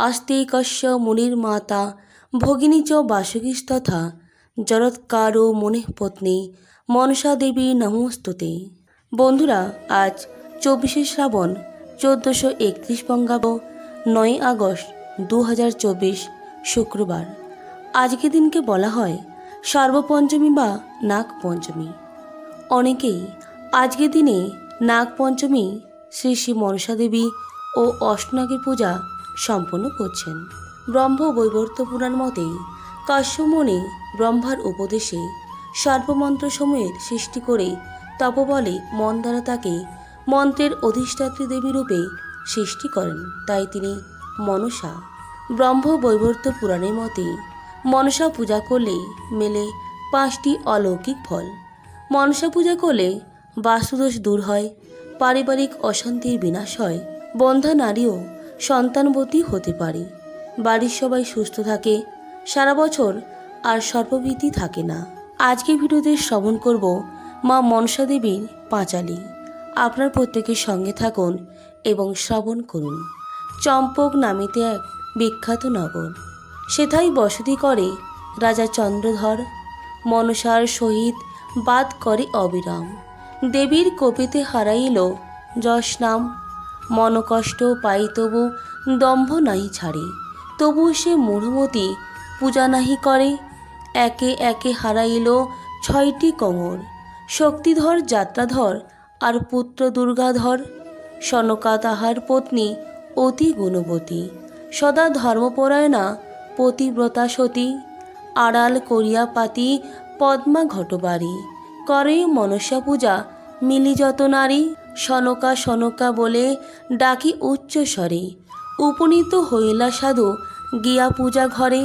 আস্তিকস্য মুনির মাতা ভগিনী চ বাসুকীস্তথা জরৎকারো মনে পত্নী মনসা দেবী নমস্তুতে বন্ধুরা আজ চব্বিশে শ্রাবণ চোদ্দোশো একত্রিশ বঙ্গাব্দ নয় আগস্ট দু হাজার চব্বিশ শুক্রবার আজকে দিনকে বলা হয় সর্বপঞ্চমী বা নাগ পঞ্চমী অনেকেই আজকের দিনে নাগ পঞ্চমী শ্রী শ্রী মনসা দেবী ও অষ্টনাগের পূজা সম্পন্ন করছেন। ব্রহ্ম বৈবর্ত পুরাণ মতেই কাশ্যমণি ব্রহ্মার উপদেশে সর্বমন্ত্রসমূহের সৃষ্টি করে তপবলে মন দ্বারা তাকে মন্ত্রের অধিষ্ঠাত্রী দেবী রূপে সৃষ্টি করেন, তাই তিনি মনসা। ব্রহ্ম বৈবর্ত পুরাণের মতে মনসা পূজা করলে মেলে পাঁচটি অলৌকিক ফল। মনসা পূজা করলে বাস্তুদোষ দূর হয়, পারিবারিক অশান্তির বিনাশ হয়, বন্ধা নারীও সন্তানবতী হতে পারে। বাড়ির সবাই সুস্থ থাকে, সারা বছর আর সর্বভীতি থাকে না। আজকে ভিডিওতে শ্রবণ করব মা মনসা দেবীর পাঁচালি। আপনার প্রত্যেকের সঙ্গে থাকুন এবং শ্রবণ করুন। চম্পক নামিতে এক বিখ্যাত নগর। সেথায় বসতি করে রাজা চন্দ্রধর, মনসার সহিত বাদ করে অবিরাম। দেবীর কপিতে হারাইল যশ নাম মনকষ্ট পাই তবু দম্ভ নাহি ছাড়ে। তবু সে মূঢ়মতি পূজা নাহি করে। একে একে হারাইল ছয়টি কোমর শক্তিধর, যাত্রাধর আর পুত্র দুর্গাধর। সনকা তাহার পত্নী অতি গুণবতী। সদা ধর্মপরায়ণা, পতিব্রতা সতী। আড়াল করিয়া পাতি পদ্মা ঘটবাড়ি। করে মনসা পূজা মিলি যত নারী। সনকা সনকা বলে ডাকি উচ্চ স্বরে। উপনীত হইলা সাধু গিয়া পূজা ঘরে,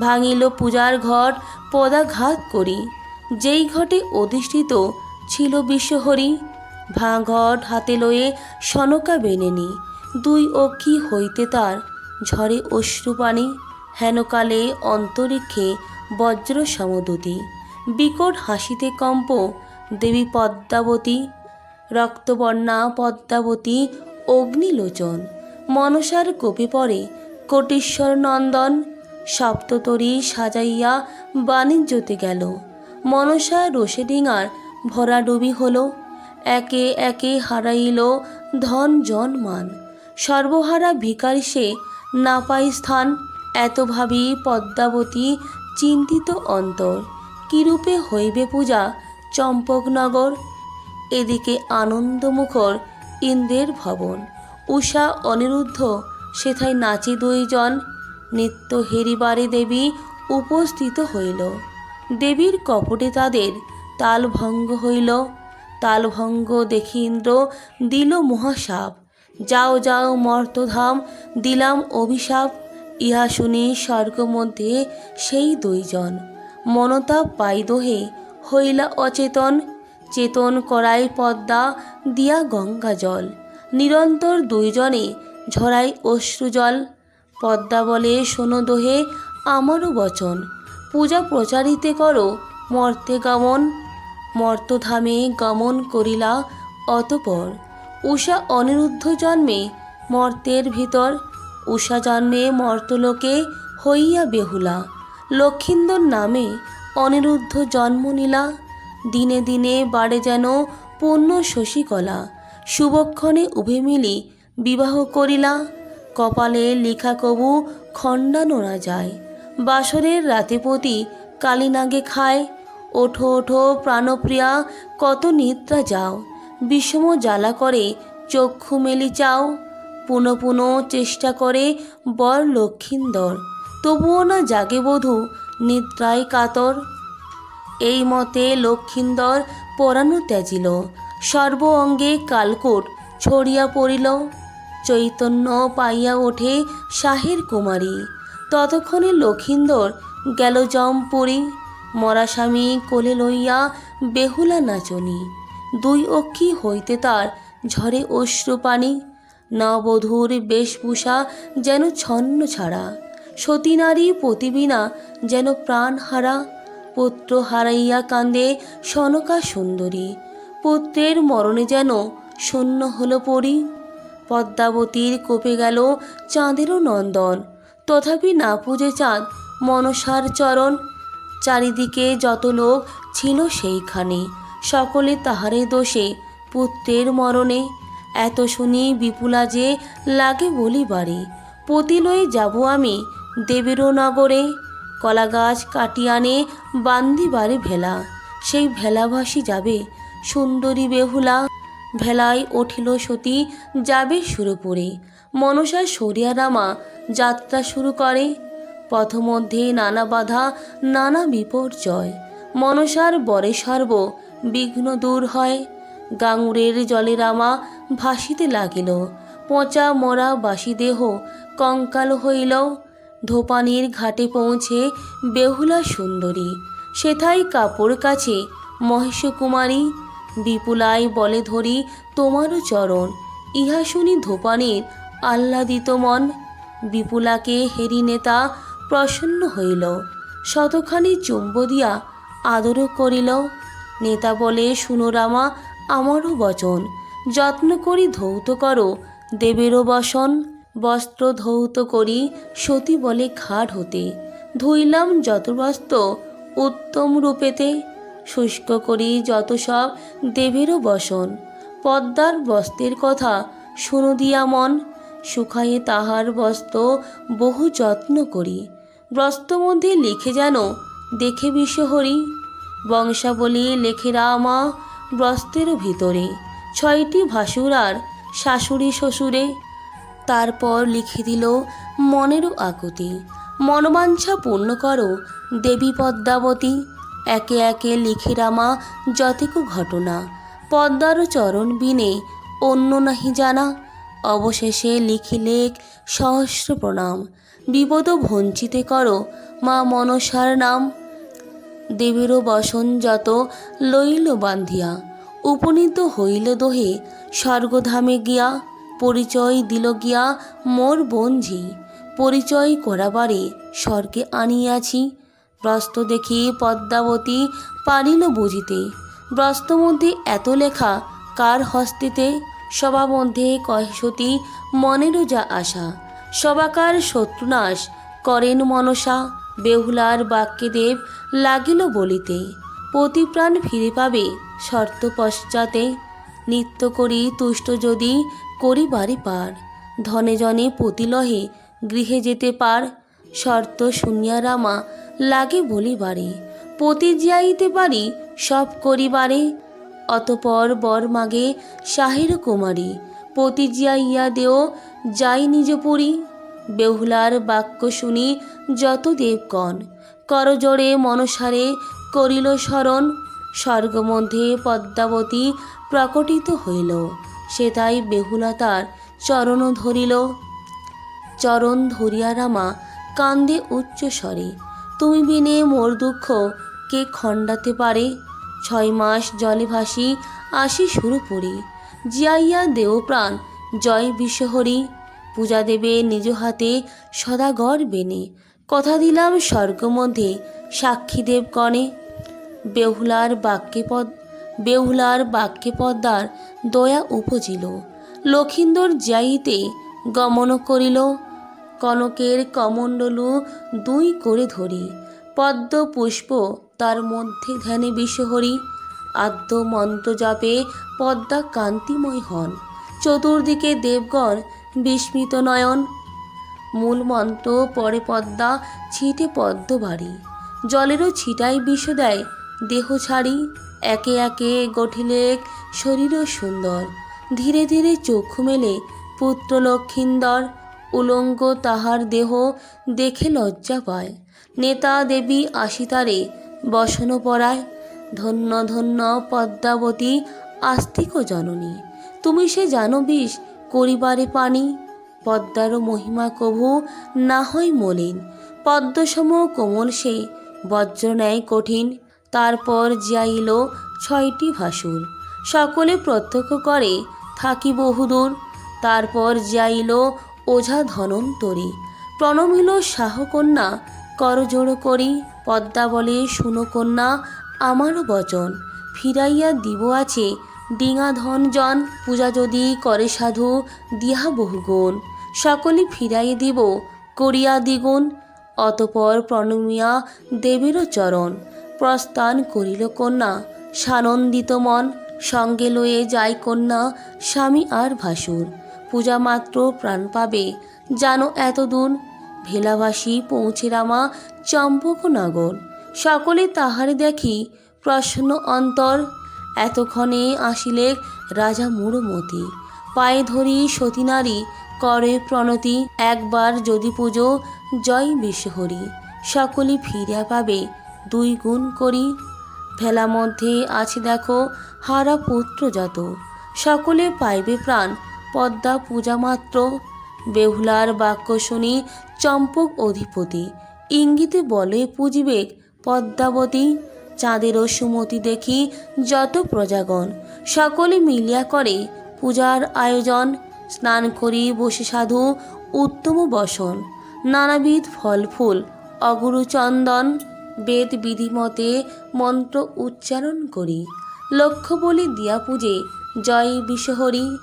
ভাঙিল পূজার ঘট পদাঘাত করি। যেই ঘটে অধিষ্ঠিত ছিল বিশ্বহরি ভাঁ ঘট হাতে লয়ে সনকা বেনেনি দুই অক্ষি হইতে তার ঝরে অশ্রুপানি হেনকালে অন্তরিক্ষে বজ্র সমদূতি বিকট হাসিতে কম্প দেবী পদ্মাবতী রক্তবর্ণা, পদ্মাবতী, অগ্নিলোচন। মনসার কপি পরে কোটেশ্বর নন্দন। সপ্ততরী সাজাইয়া বাণিজ্যতে গেল। মনসা রোষেডিঙার ভরাডুবি হলো। একে একে হারাইল ধন জন মান সর্বহারা ভিকারি সে না পাই স্থান। এত ভাবি পদ্মাবতী চিন্তিত অন্তর। কিরূপে হইবে পূজা চম্পকনগর? এদিকে আনন্দমুখর ইন্দ্রের ভবন। উষা অনিরুদ্ধ, সেথায় নাচি দুইজন। নিত্য হেরিবারে দেবী উপস্থিত হইল। দেবীর কপটে তাদের তালভঙ্গ হইল। তালভঙ্গ দেখি ইন্দ্র দিল মহাসাপ। যাও যাও, মর্তধাম, দিলাম অভিশাপ। ইহা শুনি স্বর্গ মধ্যে সেই দুইজন। মনতাপ পাই দোহে হইলা অচেতন। চেতন করাই পদ্মা, দিয়া গঙ্গা জল। নিরন্তর দুইজনে ঝরাই অশ্রুজল পদ্মা বলে, শোনো দোহে, আমারও বচন। পূজা প্রচারিতে করো, মর্তে গমন। মর্তধামে গমন করিলা অতপর। উষা অনিরুদ্ধ জন্মে মর্তের ভিতর। উষা জন্মে মর্তলোকে হইয়া বেহুলা। লক্ষিন্দর নামে অনিরুদ্ধ জন্ম নিলা। দিনে দিনে বাড়ে যেন পূর্ণ শশীকলা। শুভক্ষণে উভে মিলি বিবাহ করিলা। কপালে লেখা কবু খণ্ডানো না যায়। বাসরের রাতেপতি কালিনাগে খায়। ওঠো ওঠো, প্রাণপ্রিয়া, কত নিদ্রা যাও। বিষম জ্বালা করে চক্ষু মেলি চাও। পুনঃ পুনঃ চেষ্টা করে বর লক্ষিন্দর। তবুও না জাগে বধূ নিদ্রায় কাতর। এই মতে লক্ষিন্দর পরাণু ত্যাজিল। সর্ব অঙ্গে কালকোট ছড়িয়া পড়িল। চৈতন্য পাইয়া ওঠে শাহের কুমারী। ততক্ষণে লক্ষিন্দর গেল জমপুরী মরা স্বামী কোলে লইয়া বেহুলা নাচনি। দুই অক্ষী হইতে তার ঝরে অশ্রুপানি নবধূর বেশভূষা যেন ছন্ন ছাড়া। সতী নারী প্রতিবিনা যেন প্রাণ হারা পুত্র হারাইয়া কান্দে সনকা সুন্দরী। পুত্রের মরণে যেন শূন্য হলো পরি। পদ্মাবতীর কোপে গেল চাঁদেরও নন্দন। তথাপি না পুজে চাঁদ মনসার চরণ। চারিদিকে যত লোক ছিল সেইখানে। সকলে তাহারে দোষে পুত্রের মরণে। এত শুনি বিপুলা যে লাগে বলি বাড়ি। পতি লয়ে যাব আমি দেবেরও নগরে। কলা গাছ কাটিয়ানে বান্দি বাড়ি ভেলা। সেই ভেলাভাসি যাবে সুন্দরী বেহুলা। ভেলায় উঠিল সতী, যাবে সুরপুরে। মনসা সরিয়ারামা যাত্রা শুরু করে। পথমধ্যে নানা বাধা, নানা বিপর্যয়। মনসার বরে সর্ব, বিঘ্ন দূর হয়। গাঙুরের জলে রামা ভাসিতে লাগিল। পচা মরা বাসি দেহ কঙ্কাল হইল। ধোপানির ঘাটে পৌঁছে বেহুলা সুন্দরী। সেথায় কাপড় কাছে, মহেশকুমারী, বিপুলাই বলে ধরি তোমারও চরণ। ইহা শুনি ধোপানির আহ্লাদিত মন। বিপুলাকে হেরি নেতা প্রসন্ন হইল। শতখানি চুম্ব দিয়া আদরও করিল। নেতা বলে, শুনো রামা, আমারও বচন। যত্ন করি ধৌত করো দেবেরও বসন। বস্ত্র ধৌত করি সতী বলে ঘাট হতে। ধুইলাম যত বস্ত্র উত্তম রূপেতে। শুষ্ক করি যত সব দেবেরও বসন। পদ্মার বস্ত্রের কথা শুনো দিয়া মন। শুকায়ে তাহার বস্ত্র বহু যত্ন করি। বস্ত্র মধ্যে লিখে যেন দেখে বিশ্বহরি। বংশাবলী লেখে রামা বস্ত্রের ভিতরে। ছয়টি ভাসুর আর শাশুড়ি শ্বশুরে। তারপর লিখে দিল, মনেরও আকুতি। মনোবাঞ্ছা পূর্ণ করো, দেবী পদ্মাবতী। একে একে লিখে রামা যতিকু ঘটনা। পদ্মার চরণ বিনে অন্য নাহি জানা। অবশেষে লিখিলেক সহস্র প্রণাম। বিপদ ভঞ্চিতে করো মা মনসার নাম। দেবীরও বসন যত লইল বান্ধিয়া। উপনীত হইল দোহে স্বর্গধামে গিয়া পরিচয় দিল গিয়া মোর বঞ্ঝি পরিচয় করাবারে স্বর্গে আনিয়াছি। ব্রস্ত দেখি পদ্মাবতী পারিল বুঝিতে। ব্রস্ত মধ্যে এত লেখা কার হস্তিতে? সভা মধ্যে কয়সতী মনেরও যা আশা। সবাকার শত্রুনাশ করেন মনসা। বেহুলার বাক্যে দেব লাগিল বলিতে। প্রতিপ্রাণ ফিরে পাবে শর্ত পশ্চাতে। নিত্য করি তুষ্ট যদি করি বাড়ি পার। ধনে জনে পতিলহে গৃহে যেতে পার। শর্ত শুনিয়া রামা লাগে বলিবারে পতি যাইতে পারি, সব করি করিবারে অতপর বর মাগে শাহির কুমারী। পতি জিয়াইয়া দেও যাই নিজ পুরী। বেহুলার বাক্য শুনি যত দেবগণ। করজোড়ে মনসারে করিল স্মরণ স্বর্গমধ্যে পদ্মাবতী প্রকটিত হইল। সে তাই বেহুলা তার চরণ ধরিল। চরণ ধরিয়া রামা কান্দে উচ্চ স্বরে, তুমি বিনে মোর দুঃখ কে খণ্ডাতে পারে? ছয় মাস জলে ভাসি আসি শুরু পড়ি জিয়াইয়া দেও প্রাণ জয় বিশ্বহরি। পূজা দেবে নিজ হাতে সদাগর বেনে কথা দিলাম স্বর্গ মধ্যে সাক্ষী দেব কণে বেহুলার বাক্যে পদ বেহুলার বাক্যে পদ্মার দয়া উপজিল। লক্ষিন্দর যাইতে গমন করিল। কনকের কমণ্ডলু দুই করে ধরি। পদ্ম পুষ্প তার মধ্যে ধ্যানে বিশ্বহরি আদ্য মন্ত্র জপে পদ্মা কান্তিময় হন। চতুর্দিকে দেবগণ বিস্মিত নয়ন। মূল মন্ত্র পরে পদ্মা ছিটে পদ্ম বাড়ি জলেরও ছিটাই বিষ দেয় দেহ ছাড়ি। একে একে গঠিলেক শরীরও সুন্দর। ধীরে ধীরে চক্ষু মেলে পুত্র লক্ষিন্দর উলঙ্গ তাহার দেহ দেখে লজ্জা পায়। নেতা দেবী আসিতারে বসন পড়ায় ধন্য ধন্য পদ্মাবতী আস্তিক জননী, তুমি সে জানো বিষ করিবারে পানি? পদ্মার মহিমা কভু না হয় মলিন, পদ্মসম কোমল সে বজ্র ন্যায় কঠিন তারপর যাইল ছয়টি ভাসুর। সকলে প্রত্যক্ষ করে, থাকি বহুদূর। তারপর যাইল ওঝা ধনন্তরী। প্রণমিল শাহকন্যা করজোড় করি পদ্মা বলে শুনো কন্যা আমারও বচন। ফিরাইয়া দিব আছে, ডিঙা ধন জন পূজা যদি করে সাধু দিহা বহুগুণ সকলে ফিরাই দিব, করিয়া দ্বিগুণ। অতপর প্রণমিয়া দেবীরও চরণ। প্রস্থান করিল কন্যা। সানন্দিত মন, সঙ্গে লয়ে যায় কন্যা, স্বামী আর ভাসুর। পূজা মাত্র প্রাণ পাবে। জানো এতদূর? ভেলাভাসী পৌঁছে রামা, চম্পকনগর। সকলে তাহারে দেখি প্রসন্ন অন্তর। এতক্ষণে আসিলে রাজা মূঢ়মতি পায়ে ধরি সতী নারী, করে প্রণতি। একবার যদি পুজো, জয় বিশ্বহরি সকলে ফিরিয়া পাবে। দুই গুণ করি। ভেলা মধ্যে আছে দেখো, হারা পুত্র যত সকলে পাইবে প্রাণ, পদ্মা পূজা মাত্র। বেহুলার বাক্য শুনি চম্পক অধিপতি। ইঙ্গিতে বলে পুজিবেক পদ্মাবতী। চাঁদেরও সুমতি দেখি যত প্রজাগণ। সকলে মিলিয়া করে পূজার আয়োজন। স্নান করি বসে সাধু উত্তম বসন। নানাবিধ ফল ফুল, অগুরু চন্দন। বেদ বিধিমতে মন্ত্র উচ্চারণ করি। লক্ষ্য বলি দিয়া পূজে জয় বিশ্বহরি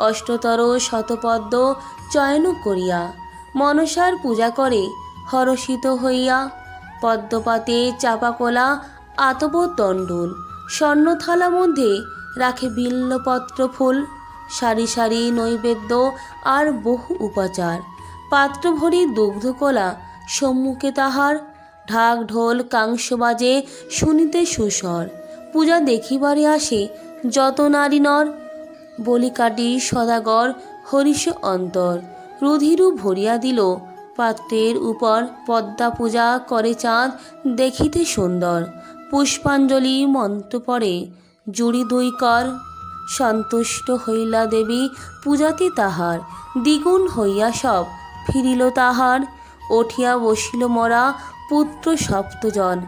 অষ্টতর শতপদ্ম চয়ন করিয়া মনসার পূজা করে হরষিত হইয়া পদ্মপাতে চাপাকলা আতব তণ্ডুল। স্বর্ণথালা মধ্যে রাখে বিল্লপত্র ফুল। সারি সারি নৈবেদ্য আর বহু উপাচার। পাত্র ভরি দুগ্ধকলা সম্মুখে তাহার ঢাক ঢোল কাংস বাজে শুনিতে সুস্বর। পূজা দেখিবারে আসে, যত নারী নর? বলিকাটি সদাগর হরিষ অন্তর। রুধিরু ভরিয়া দিল, পাত্রের উপর পদ্মা পূজা করে চাঁদ দেখিতে সুন্দর। পুষ্পাঞ্জলি মন্ত্র পড়ে, জুড়ি দুই কর। সন্তুষ্ট হইলা দেবী পূজাতে তাহার। দ্বিগুণ হইয়া সব ফিরিল তাহার। উঠিয়া বসিল মরা পুত্র সপ্তজন।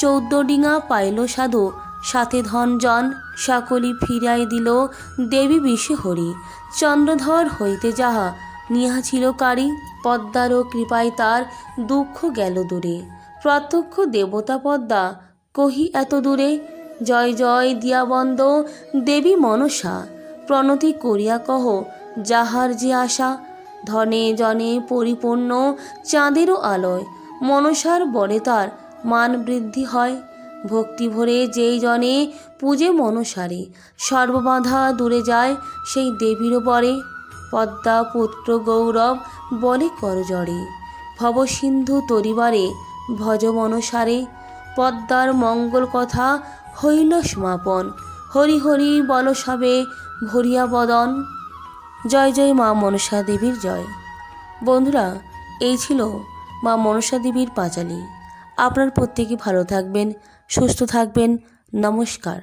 চৌদ্দ ডিঙা পাইল সাধু। সাথে ধনজন সকলি ফিরাই দিল দেবী বিষে হরি চন্দ্রধর হইতে যাহা নিহা ছিল কারি পদ্মারও কৃপায় তার দুঃখ গেল দূরে। প্রত্যক্ষ দেবতা পদ্মা, কহি এত দূরে, জয় জয় দিয়াবন্দ দেবী মনসা, প্রণতি করিয়া কহ, যাহার যে আশা, ধনে জনে পরিপূর্ণ, চাঁদেরও আলোয় মনসার বরে তার মান বৃদ্ধি হয়। ভক্তি ভরে যেই জনে পূজে মনসারে, সর্ববাধা দূরে যায় সেই দেবীরও পরে পদ্মা, পুত্র, গৌরব বলে করজরে ভবসিন্ধু তরিবারে ভজ মনসারে। পদ্মার মঙ্গল কথা হইল সমাপন, হরি হরি বল সবে ভরিয়া বদন। জয় জয় মা মনসা দেবীর জয়। বন্ধুরা, এই ছিল মা মনসা দেবীর পাঁচালী। আপনার প্রত্যেকে ভালো থাকবেন সুস্থ থাকবেন। নমস্কার।